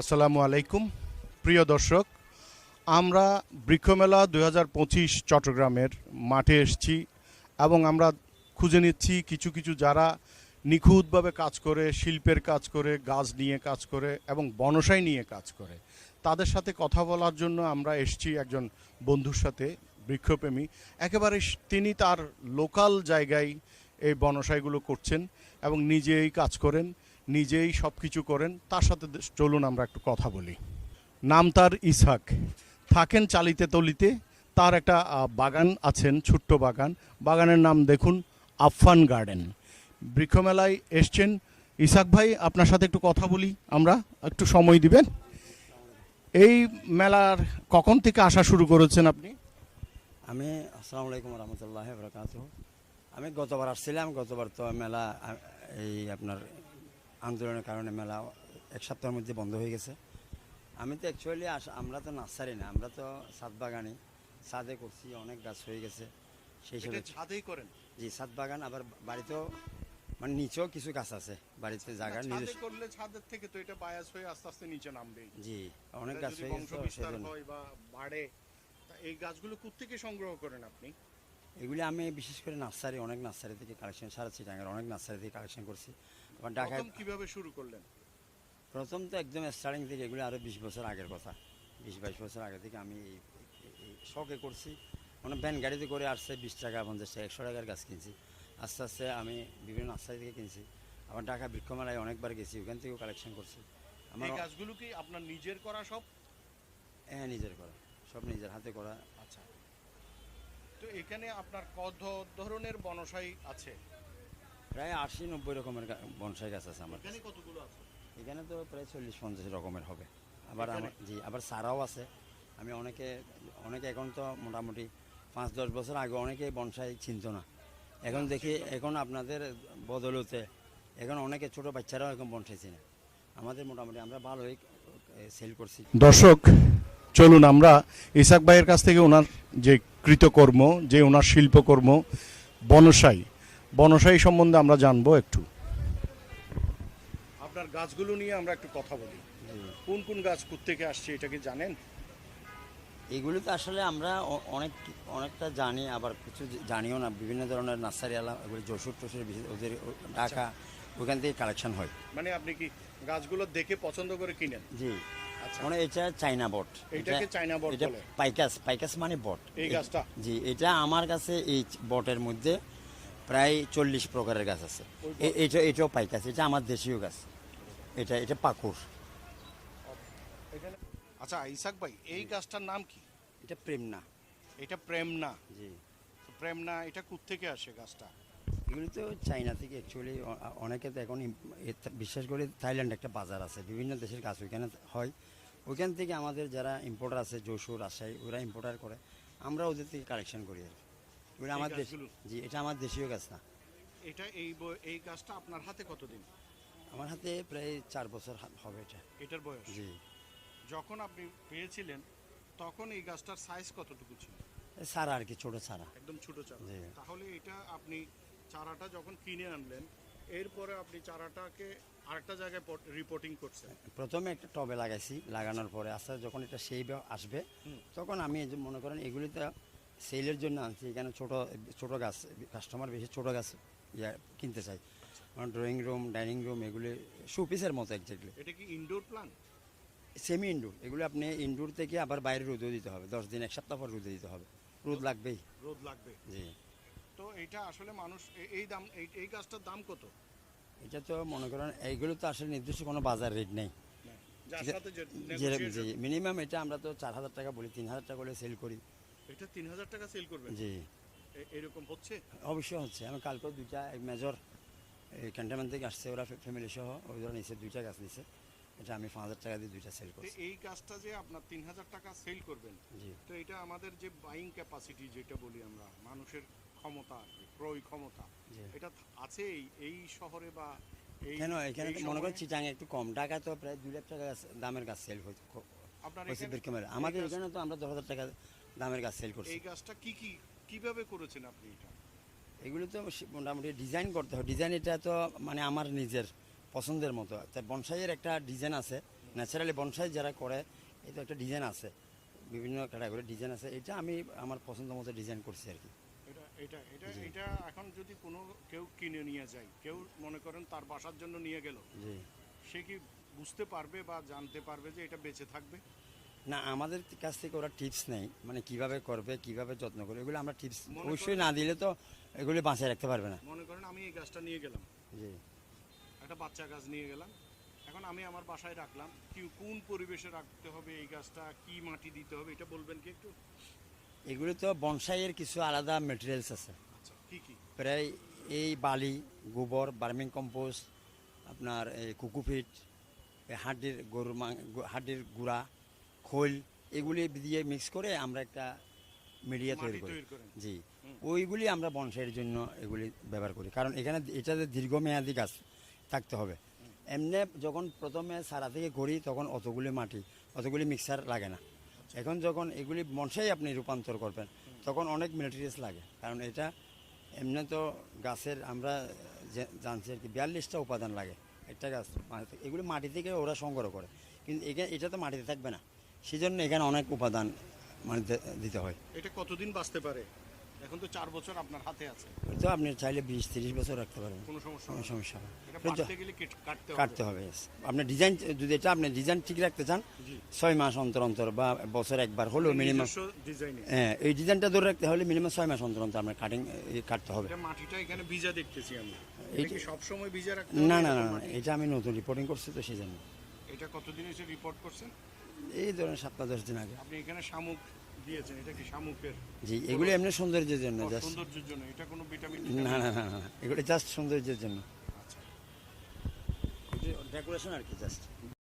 আসসালামু আলাইকুম। প্রিয় দর্শক, আমরা বৃক্ষমেলা দু হাজার পঁচিশ চট্টগ্রামের মাঠে এসেছি এবং আমরা খুঁজে নিচ্ছি কিছু কিছু যারা নিখুঁতভাবে কাজ করে, শিল্পের কাজ করে, গাছ নিয়ে কাজ করে এবং বনসাই নিয়ে কাজ করে। তাদের সাথে কথা বলার জন্য আমরা এসেছি একজন বন্ধুর সাথে, বৃক্ষপ্রেমী। একেবারে তিনি তার লোকাল জায়গায় এই বনসাইগুলো করছেন এবং নিজেই কাজ করেন। নিজেই সব কিছু করেন, তার সাথে চলুন আমরা একটু কথা বলি। নাম তার ইসহাক। থাকেন চালিতে তলিতে, তার একটা বাগান আছেন, ছোট্ট বাগান। বাগানের নাম দেখুন, আফফান গার্ডেন। বৃক্ষমেলায় এসছেন। ইসাক ভাই, আপনার সাথে একটু কথা বলি আমরা, একটু সময় দিবেন? এই মেলার কখন থেকে আসা শুরু করেছেন আপনি? আমি, আসসালামু আলাইকুম রহমতুল্লাহ আমি গতবার আসছিলাম, গতবার তো মেলা এই আপনার আন্দোলনের কারণে মেলা এক সপ্তাহের মধ্যে বন্ধ হয়ে গেছে। আমি তো অ্যাকচুয়ালি আমরা তো নার্সারি না আমরা তো সাত বাগানি সাদে করছি অনেক গাছ হয়ে গেছে। সেই হিসেবে ছাদেই করেন? জি সাত বাগান আবার বাড়িতেও মানে নিচেও কিছু গাছ আছে বাড়িতে জায়গা ছাদে নিজস্ব। করলে ছাদের থেকে তো এটা বায়াস হয়ে আস্তে আস্তে নিচে নামবেই। জি অনেক গাছ হয়ে গেছে বাড়ে এই গাছগুলো কোত্থেকে সংগ্রহ করেন আপনি? এগুলি আমি বিশেষ করে নার্সারি অনেক নার্সারি থেকে কালেকশন সারা চিটাঙ্গের অনেক নার্সারি থেকে কালেকশন করছি। আবার ঢাকায় কীভাবে শুরু করলেন? প্রথম তো একদম স্টার্টিং থেকে এগুলো আরও বিশ বছর আগের কথা। বিশ বাইশ বছর আগে থেকে আমি শখে করছি। মানে ভ্যান গাড়িতে করে আসছে বিশ টাকা পঞ্চাশ টাকা একশো টাকার গাছ কিনছি। আস্তে আস্তে আমি বিভিন্ন নার্সারি থেকে কিনছি। আবার ঢাকা বৃক্ষমেলায় অনেকবার গেছি ওখান থেকেও কালেকশন করছি। আমার গাছগুলো কি আপনার নিজের করা সব? হ্যাঁ নিজের করা সব নিজের হাতে করা। আচ্ছা। তো এখানে আপনার কত ধরনের বনসাই আছে? প্রায় আশি নব্বই রকমের বনসাই গাছ আছে আমার এখানে কতগুলো আছে? এখানে তো প্রায় চল্লিশ পঞ্চাশ রকমের হবে। আবার আমার জি আবার সারাও আছে। আমি অনেকে অনেকে এখন তো মোটামুটি পাঁচ দশ বছর আগে অনেকে বনসাই চিনত না। এখন দেখি এখন আপনাদের বদলতে এখন অনেকে ছোট বাচ্চারাও এখন বনসাই চিনে। আমাদের মোটামুটি আমরা ভালোই সেল করছি। দর্শক চলুন আমরা ইসাক ভাইয়ের কাছ থেকে ওনার যে কৃতকর্ম যে ওনার শিল্পকর্ম বনসাই। বনসাই সম্বন্ধে আমরা জানব একটু। আপনার গাছগুলো নিয়ে আমরা একটু কথা বলি। কোন কোন গাছ থেকে আসছে এটা কি জানেন? এগুলো তো আসলে আমরা অনেক অনেকটা জানি আবার কিছু জানিও না। বিভিন্ন ধরনের নার্সারি আলা এগুলো যশোর টসুর ওদের ঢাকা ওখান থেকে কালেকশন হয়। মানে আপনি কি গাছগুলো দেখে পছন্দ করে কিনেন? জি। আচ্ছা মানে এটা চাইনা বট। এইটাকে চায়না বট এটা পাইকাস পাইকাস মানে বট। এই গাছটা? জি এটা আমার কাছে এই বটের মধ্যে প্রায় চল্লিশ প্রকারের গাছ আছে। এটা এটাও পাইকাস এটা আমার দেশীয় গাছ। এটা এটা পাকুর। আচ্ছা ইসাক ভাই এই গাছটার নাম কি? এটা প্রেম না এটা প্রেমনা। জি। প্রেমনা এটা থেকে আসে গাছটা? এগুলি তো চাইনা থেকে অ্যাকচুয়ালি অনেকে তো এখন বিশেষ করে থাইল্যান্ড একটা বাজার আছে বিভিন্ন দেশের গাছ ওইখানে হয়। ওইখান থেকে আমাদের যারা ইম্পোর্টার আছে যশোর রাজশাহী ওরা ইম্পোর্টার করে। আমরা ওদের থেকে কালেকশন করি আর কি। আমার দেশ জি এটা আমার দেশীয় গাছ না। এটা এই এই গাছটা আপনার হাতে কতদিন? আমার হাতে প্রায় চার বছর হবে এটা। এটার বয়স? জি। যখন আপনি পেয়েছিলেন তখন এই গাছটার সাইজ কতটুকু ছিল? সারা আর কি ছোট সারা। একদম ছোট চারা। তাহলে এটা আপনি চারাটা যখন কিনে আনলেন এরপরে আপনি চারাটাকে আরেকটা জায়গায় রিপোর্টিং করছেন। প্রথমে একটা টবে লাগাইছি লাগানোর পরে আস্তে আস্তে যখন এটা সেই আসবে তখন আমি যে মনে করেন এগুলি তো সেলের জন্য আনছি এখানে ছোট ছোট গাছ কাস্টমার বেশি ছোট গাছ ইয়া কিনতে চাই ড্রয়িং রুম ডাইনিং রুম এগুলি শোপিসের মতো একজাক্টলি এটা কি ইনডোর প্ল্যান সেমি ইনডোর এগুলো আপনি ইনডোর থেকে আবার বাইরে রোদও দিতে হবে দশ দিন এক সপ্তাহ পর রোদে দিতে হবে। রোদ লাগবেই। রোদ লাগবে। জি। তো এটা আসলে মানুষ এই দাম এই গাছটার দাম কত? এটা তো মনে করেন এইগুলো তো আসলে নির্দিষ্ট কোনো বাজার রেট নেই। মিনিমাম এটা আমরা তো চার হাজার টাকা বলি তিন হাজার টাকা করে সেল করি। এটা তিন হাজার টাকা সেল করবেন? জি। এরকম হচ্ছে? অবশ্যই হচ্ছে। আমি কালকেও দুইটা মেজর ক্যান্টনমেন্ট থেকে আসছে ওরা ফ্যামিলি সহ ওই ধরনের নিচে দুইটা গাছ নিছে। এটা আমি পাঁচ হাজার টাকা দিয়ে দুইটা সেল করছি। এই গাছটা যে আপনার তিন হাজার টাকা সেল করবেন জি। তো এটা আমাদের যে বাইং ক্যাপাসিটি যেটা বলি আমরা মানুষের ক্ষমতা ক্রয় ক্ষমতা এটা আছে এই- শহরে বা কেন? এখানে মনে করেন? চিটাঙে একটু কম। ঢাকায় তো প্রায় দুই লাখ টাকা দামের গাছ সেল হয়েছে আমাদের এখানে তো আমরা দশ হাজার টাকা দামের গাছ সেল করছি। এই গাছটা কি কি কীভাবে করেছেন আপনি এটা? এগুলো তো মোটামুটি ডিজাইন করতে হয়। ডিজাইন এটা তো মানে আমার নিজের পছন্দের মতো। তা বনসাইয়ের একটা ডিজাইন আছে। ন্যাচারালি বনসাই যারা করে এই তো একটা ডিজাইন আছে। বিভিন্ন ক্যাটাগরি ডিজাইন আছে। এটা আমি আমার পছন্দ মতো ডিজাইন করছি আর কি। এটা এটা এটা এটা এখন যদি কোনো কেউ কিনে নিয়ে যায় কেউ মনে করেন তার বাসার জন্য নিয়ে গেল জি। সে কি বুঝতে পারবে বা জানতে পারবে যে এটা বেঁচে থাকবে? না আমাদের কাছ থেকে ওরা টিপস নেই মানে কীভাবে করবে কীভাবে যত্ন করবে এগুলো আমরা টিপস অবশ্যই না দিলে তো এগুলি বাঁচিয়ে রাখতে পারবে না। মনে করেন আমি এই গাছটা নিয়ে গেলাম। জি। একটা বাচ্চা গাছ নিয়ে গেলাম। এখন আমি আমার বাসায় রাখলাম। কি কোন পরিবেশে রাখতে হবে এই গাছটা? কি মাটি দিতে হবে? এটা বলবেন কি একটু? এগুলি তো বনসাইয়ের কিছু আলাদা মেটেরিয়ালস আছে। আচ্ছা কি কি? প্রায় এই বালি গোবর বার্মিং কম্পোস্ট আপনার এই কুকুফিট হাড্ডির গরুর হাড্ডির গুঁড়া খোল এগুলি দিয়ে মিক্স করে আমরা একটা মিডিয়া তৈরি করি। জি। ওইগুলি আমরা বনসাইয়ের জন্য এগুলি ব্যবহার করি। কারণ এখানে এটাতে দীর্ঘমেয়াদী গাছ। থাকতে হবে। এমনি যখন প্রথমে সারা থেকে করি তখন অতগুলি মাটি, অতগুলি মিক্সার লাগে না। এখন যখন এগুলি বনসাই আপনি রূপান্তর করবেন, তখন অনেক মিলিটারিস লাগে। কারণ এটা এমনি তো গাছের আমরা জানছি আর কি, বিয়াল্লিশটা উপাদান লাগে একটা গাছ। মাটি এগুলি মাটি থেকে ওরা সংগ্রহ করে। কিন্তু এখানে এটা তো মাটিতে থাকবে না। সেজন্য এখানে অনেক উপাদান মানে দিতে হয়। এটা কতদিন বাঁচতে পারে? এখন তো চার বছর আপনার হাতে আছে। তো আপনি চাইলে বিশ তিরিশ বছর রাখতে পারবেন কোনো সমস্যা কোনো সমস্যা হবে কাটতে হবে। আপনার ডিজাইন যদি এটা আপনি ডিজাইন ঠিক রাখতে চান ছয় মাস অন্তর অন্তর বা বছর একবার হলেও মিনিমাম হ্যাঁ এই ডিজাইনটা ধরে রাখতে হলে মিনিমাম ছয় মাস অন্তর অন্তর আপনার কাটিং কাটতে হবে। মাটিটা এখানে ভিজা দেখতেছি আমি কি ভিজা রাখতে না না না? এটা আমি নতুন রিপোর্টিং করছি তো সেই জন্য এটা কতদিন এসে রিপোর্ট করছেন? এই ধরেন সপ্তাহ দশ দিন আগে। আপনি এখানে শামুক দিয়েছেন এটা কি শামুকের? জি এগুলো এমনি সৌন্দর্যের জন্য জাস্ট সৌন্দর্যের জন্য এটা কোনো ভিটামিন না না না না এগুলো জাস্ট সৌন্দর্যের জন্য। আচ্ছা। ডেকোরেশন আর কি জাস্ট